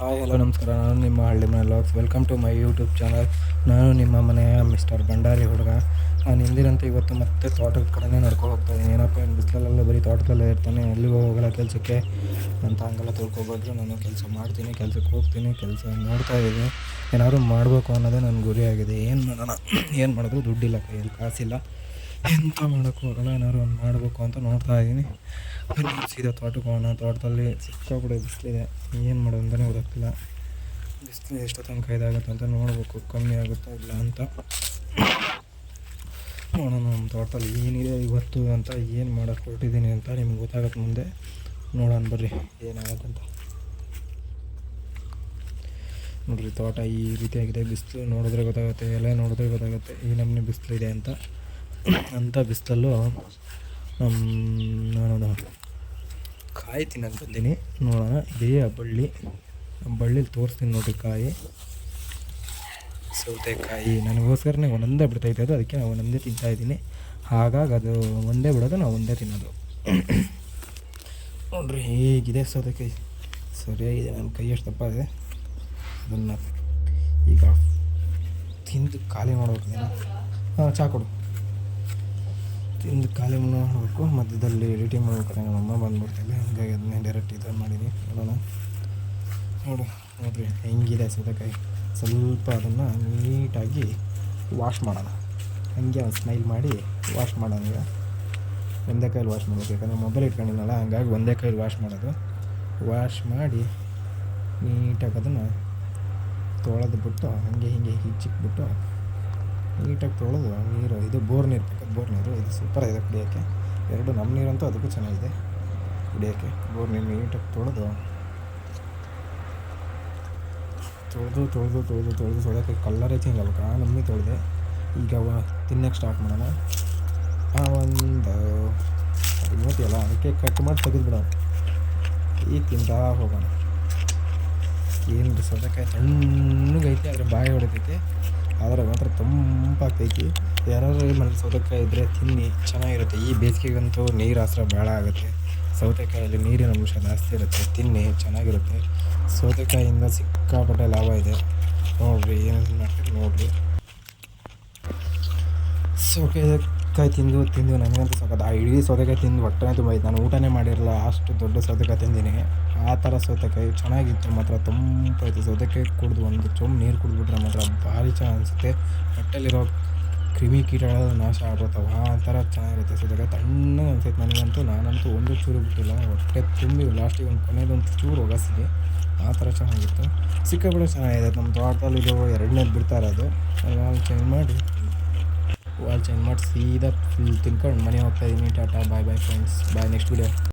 Hi, hello, ನಮಸ್ಕಾರ. ನಾನು ನಿಮ್ಮ Halli Mane logs welcome to my YouTube channel ನಾನು ನಿಮ್ಮ ಮನೆಯ ಮಿಸ್ಟರ್ ಭಂಡಾರಿ ಹುಡುಗ. ನಾನು ಹಿಂದಿನಂತೆ ಇವತ್ತು ಮತ್ತೆ ತೋಟದ ಕಡೆನೇ ನಡ್ಕೊಂಡು ಹೋಗ್ತಾ ಇದ್ದೀನಿ. ಏನಪ್ಪ ಏನು ಬಿಸಿಲಲ್ಲೆಲ್ಲ ಬರೀ ತೋಟದಲ್ಲೇ ಇರ್ತಾನೆ, ಎಲ್ಲಿಗೂ ಹೋಗಲ್ಲ ಕೆಲಸಕ್ಕೆ ಅಂತ ಹಂಗೆಲ್ಲ ತಿಳ್ಕೊಬಾರ್ದು. ನಾನು ಕೆಲಸ ಮಾಡ್ತೀನಿ, ಕೆಲಸಕ್ಕೆ ಹೋಗ್ತೀನಿ, ಕೆಲಸ ನೋಡ್ತಾ ಇದ್ದೀನಿ. ಏನಾದರೂ ಮಾಡಬೇಕು ಅನ್ನೋದೇ ನನ್ನ ಗುರಿಯಾಗಿದೆ ಏನು ಮಾಡೋಣ? ಏನು ಮಾಡಿದ್ರು ದುಡ್ಡಿಲ್ಲ, ಕೈಯಲ್ಲಿ ಕಾಸಿಲ್ಲ. ಎಂತ ಮಾಡೋಕ್ಕೂ ಆಗಲ್ಲ, ಏನಾದ್ರು ಒಂದು ಮಾಡಬೇಕು ಅಂತ ನೋಡ್ತಾ ಇದ್ದೀನಿ. ಬನ್ನಿ, ಸೀದಾ ತೋಟಕ್ಕೆ ಹೋಗೋಣ ತೋಟದಲ್ಲಿ ಸಿಕ್ಕಾಪಟ್ಟೆ ಬಿಸಿಲಿದೆ. ಏನು ಮಾಡೋದು ಅಂತಲೇ ಗೊತ್ತಾಗ್ತಿಲ್ಲ. ಬಿಸಿಲು ಎಷ್ಟು ತನಕ ಇದಾಗುತ್ತೆ ಅಂತ ನೋಡಬೇಕು, ಕಮ್ಮಿ ಆಗುತ್ತಾ ಇಲ್ಲ ಅಂತ. ನೋಡೋಣ ನಮ್ಮ ತೋಟದಲ್ಲಿ ಏನಿದೆ ಇವತ್ತು ಅಂತ, ಏನು ಮಾಡೋಕ್ಕೆ ಹೊರಟಿದ್ದೀನಿ ಅಂತ ನಿಮ್ಗೆ ಗೊತ್ತಾಗುತ್ತೆ ಮುಂದೆ. ನೋಡೋಣ ಬರ್ರಿ, ಏನಾಗುತ್ತೆ ಅಂತ. ನೋಡ್ರಿ, ತೋಟ ಈ ರೀತಿಯಾಗಿದೆ. ಬಿಸಿಲು ನೋಡಿದ್ರೆ ಗೊತ್ತಾಗುತ್ತೆ, ಎಲೆ ನೋಡಿದ್ರೆ ಗೊತ್ತಾಗುತ್ತೆ, ಈ ನಮ್ಮನೆ ಬಿಸಿಲಿದೆ ಅಂತ. ಅಂಥ ಬಿಸಿಲಲ್ಲೂ ನಾನು ಕಾಯಿ ತಿನ್ನೋಕೆ ಬಂದೀನಿ. ನೋಡೋಣ, ಇದೇ ಆ ಬಳ್ಳಿ. ಬಳ್ಳಿಲಿ ತೋರಿಸ್ತೀನಿ ನೋಡಿ ಕಾಯಿ. ಸೌತೆಕಾಯಿ, ನನಗೋಸ್ಕರನೇ ಒಂದೊಂದೇ ಬಿಡ್ತೈತೆ ಅದು, ಅದಕ್ಕೆ ನಾನು ಒಂದೊಂದೇ ತಿಂತಾಯಿದ್ದೀನಿ ಹಾಗಾಗಿ ಅದು ಒಂದೇ ಬಿಡೋದು, ನಾವು ಒಂದೇ ತಿನ್ನೋದು. ನೋಡ್ರಿ, ಹೇಗಿದೆ ಸೌತೆಕಾಯಿ? ಸರಿಯಾಗಿದೆ ನನ್ನ ಕೈ ಎಷ್ಟು ದಪ್ಪ ಇದೆ. ಅದನ್ನು ಈಗ ತಿಂದು ಖಾಲಿ ಮಾಡಬೇಕು ಹಾಂ, ಚಾ ಕೊಡು. ತಿಂದು ಖಾಲಿ ಮಾಡಬೇಕು ಮಧ್ಯದಲ್ಲಿ ಎಡಿಟಿಂಗ್ ಮಾಡ್ಬೇಕಾದ್ರೆ ನಮ್ಮ ಅಮ್ಮ ಬಂದುಬಿಡ್ತಿಲ್ಲ ಹಾಗಾಗಿ ಅದನ್ನೇ ಡೈರೆಕ್ಟ್ ಇದನ್ನು ಮಾಡೀನಿ ನೋಡೋಣ. ನೋಡಿ, ನೋಡಿರಿ, ಹೆಂಗಿದೆ ಸೌತೆಕಾಯಿ. ಸ್ವಲ್ಪ ಅದನ್ನು ನೀಟಾಗಿ ವಾಶ್ ಮಾಡೋಣ. ಹಂಗೆ ಒಂದು ಸ್ಮೈಲ್ ಮಾಡಿ ವಾಶ್ ಮಾಡೋಣ ಈಗ. ಒಂದೇ ಕೈಲಿ ವಾಶ್ ಮಾಡಬೇಕು. ಯಾಕಂದರೆ ಮೊಬೈಲ್ ಇಟ್ಕೊಂಡಿನಲ್ಲ ಹಂಗಾಗಿ ಒಂದೇ ಕೈಲಿ ವಾಶ್ ಮಾಡೋದು. ವಾಶ್ ಮಾಡಿ ನೀಟಾಗಿ ಅದನ್ನು ತೊಳೆದು ಬಿಟ್ಟು ಹಂಗೆ ಹೀಗೆ ಹಿಚ್ಚಿಕ್ಬಿಟ್ಟು ನೀಟಾಗಿ ತೊಳೆದು ನೀರು, ಇದು ಬೋರ್ ನೀರು ಬೇಕಾದ ಬೋರ್ ನೀರು, ಇದು ಸೂಪರ್ ಇದೆ ಕುಡಿಯೋಕ್ಕೆ. ಎರಡು ನಮ್ಮ ನೀರಂತೂ ಅದಕ್ಕೂ ಚೆನ್ನಾಗಿದೆ ಕುಡಿಯೋಕ್ಕೆ. ಬೋರ್ ನೀರು ನೀಟಾಗಿ ತೊಳೆದು ತೊಳೆದು ತೊಳೆದು ತೊಳೆದು ತೊಳೆದು ತೊಳೆಯೋಕ್ಕೆ ಕಲ್ಲರೇ ಚೇಂಜ್ ಆಗ್ಬೇಕು. ಆ ನಮ್ಮಿ ತೊಳೆದೆ. ಈಗ ತಿನ್ನೋಕ್ಕೆ ಸ್ಟಾರ್ಟ್ ಮಾಡೋಣ. ಆ ಒಂದು ಇವತ್ತಿಲ್ಲ ಅದಕ್ಕೆ ಕಟ್ ಮಾಡಿ ತೆಗೆದುಬಿಡೋಣ ಈಗ ತಿಂತಾ ಹೋಗೋಣ. ಏನು ಸೌತೆಕಾಯಿ ಸಣ್ಣಗೈತೆ ಆದರೆ ಬಾಯಿ ಹೊಡಿತೈತೆ. ಆದರೆ ಮಾತ್ರ ತಂಪಾಗ್ತೈತಿ. ಯಾರಾದ್ರೂ ಮನೇಲಿ ಸೌತೆಕಾಯಿ ಇದ್ದರೆ ತಿನ್ನಿ, ಚೆನ್ನಾಗಿರುತ್ತೆ. ಈ ಬೇಸಿಗೆಗಂತೂ ನೀರು ಆಸರ ಭಾಳ ಆಗುತ್ತೆ. ಸೌತೆಕಾಯಲ್ಲಿ ನೀರಿನ ಅಂಶ ಜಾಸ್ತಿ ಇರುತ್ತೆ. ತಿನ್ನಿ, ಚೆನ್ನಾಗಿರುತ್ತೆ. ಸೌತೆಕಾಯಿಂದ ಸಿಕ್ಕಾಪಟ್ಟೆ ಲಾಭ ಇದೆ. ನೋಡಿರಿ ಏನೇನು ಮಾಡ್ತೀರಿ ನೋಡಿರಿ. ಸೌತೆಕಾಯಿ ತಿಂದು ತಿಂದು ನನಗಂತೂ ಸಾಕದು. ಆ ಇಡೀ ಸೌತೆಕಾಯಿ ತಿಂದು ಹೊಟ್ಟೆನೇ ತುಂಬ ಇತ್ತು. ನಾನು ಊಟನೇ ಮಾಡಿರಲ್ಲ, ಅಷ್ಟು ದೊಡ್ಡ ಸೌತೆಕಾಯಿ ತಿಂದಿನಿ. ಆ ಥರ ಸೌತೆಕಾಯಿ ಚೆನ್ನಾಗಿತ್ತು ಮಾತ್ರ. ತಂಪಾಯ್ತು ಸೌತೆಕಾಯಿ ಕುಡಿದು ಒಂದು ಚೊಂಬು ನೀರು ಕುಡಿದ್ಬಿಟ್ರೆ ಮಾತ್ರ ಭಾರಿ ಚೆನ್ನಾಗಿ ಅನಿಸುತ್ತೆ. ಹೊಟ್ಟೆಲಿರೋ ಕ್ರಿಮಿ ಕೀಟಗಳು ನಾಶ ಆಗ್ಬಿಡ್ತಾವೆ. ಆ ಥರ ಚೆನ್ನಾಗಿರುತ್ತೆ ಸೌತೆಕಾಯಿ. ತಣ್ಣಗೆ ಅನಿಸುತ್ತೆ ನನಗಂತೂ. ನಾನಂತೂ ಒಂದು ಚೂರು ಬಿಟ್ಟಿಲ್ಲ. ಹೊಟ್ಟೆ ತುಂಬಿ ಲಾಸ್ಟಿಗೆ ಒಂದು ಕೊನೆಯದೊಂದು ಚೂರು ಒಗಸಿದೆ. ಆ ಥರ ಚೆನ್ನಾಗಿತ್ತು. ಸಿಕ್ಕಾಪಟ್ಟೆ ಚೆನ್ನಾಗಿದೆ. ನಮ್ಮ ತೋಟದಲ್ಲಿ ಇದು ಎರಡನೇದು ಬಿಡ್ತಾ ಇರೋದು. ವಾಲ್ ಚೇಂಜ್ ಮಾಡಿ. ವಾಲ್ ಚೇಂಜ್ ಮಾಡಿ ಸೀದಾ ಫುಲ್ ತಿನ್ಕೊಂಡು ಮನೆ ಹೋಗ್ತಾಯಿದ್ದೀನಿ tata bye bye friends bye next video